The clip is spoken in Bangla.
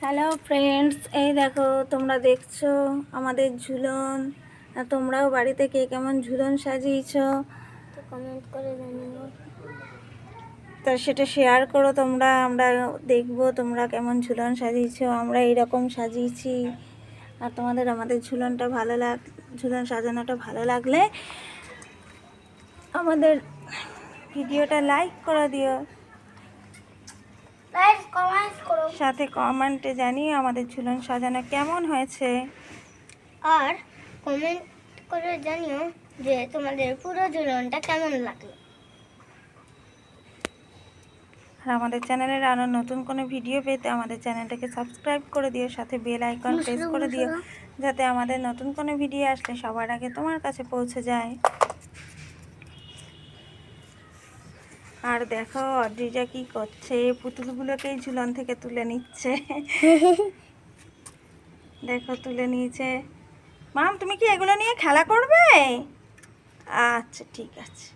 হ্যালো ফ্রেন্ডস এই দেখো তোমরা দেখছ আমাদের ঝুলন। আর তোমরাও বাড়িতে কে কেমন ঝুলন সাজিয়েছো? তো কমেন্ট করে জানিও। তা সেটা শেয়ার করো তোমরা আমরা দেখব তোমরা কেমন ঝুলন সাজিয়েছো। আমরা এইরকম সাজিয়েছি। আর তোমাদের আমাদের ঝুলনটা ভালো লাগ ঝুলন সাজানোটা ভালো লাগলে আমাদের ভিডিওটা লাইক করে দিও। সাথে কমেন্টে জানিয়ে আমাদের ঝুলন সাজানো কেমন হয়েছে। আর কমেন্ট করে জানিও যে তোমাদের পুরো ঝুলনটা কেমন লাগল। আর আমাদের চ্যানেলের আরও নতুন কোনো ভিডিও পেতে আমাদের চ্যানেলটাকে সাবস্ক্রাইব করে দিও সাথে বেল আইকন প্রেস করে দিও যাতে আমাদের নতুন কোনো ভিডিও আসলে সবার আগে তোমার কাছে পৌঁছে যায়। আর দেখো অড্রিজা কি করছে? পুতুলগুলোকেই ঝুলন থেকে তুলে নিচ্ছে। দেখো, তুলে নিয়েছে। মাম, তুমি কি এগুলো নিয়ে খেলা করবে? আচ্ছা ঠিক আছে।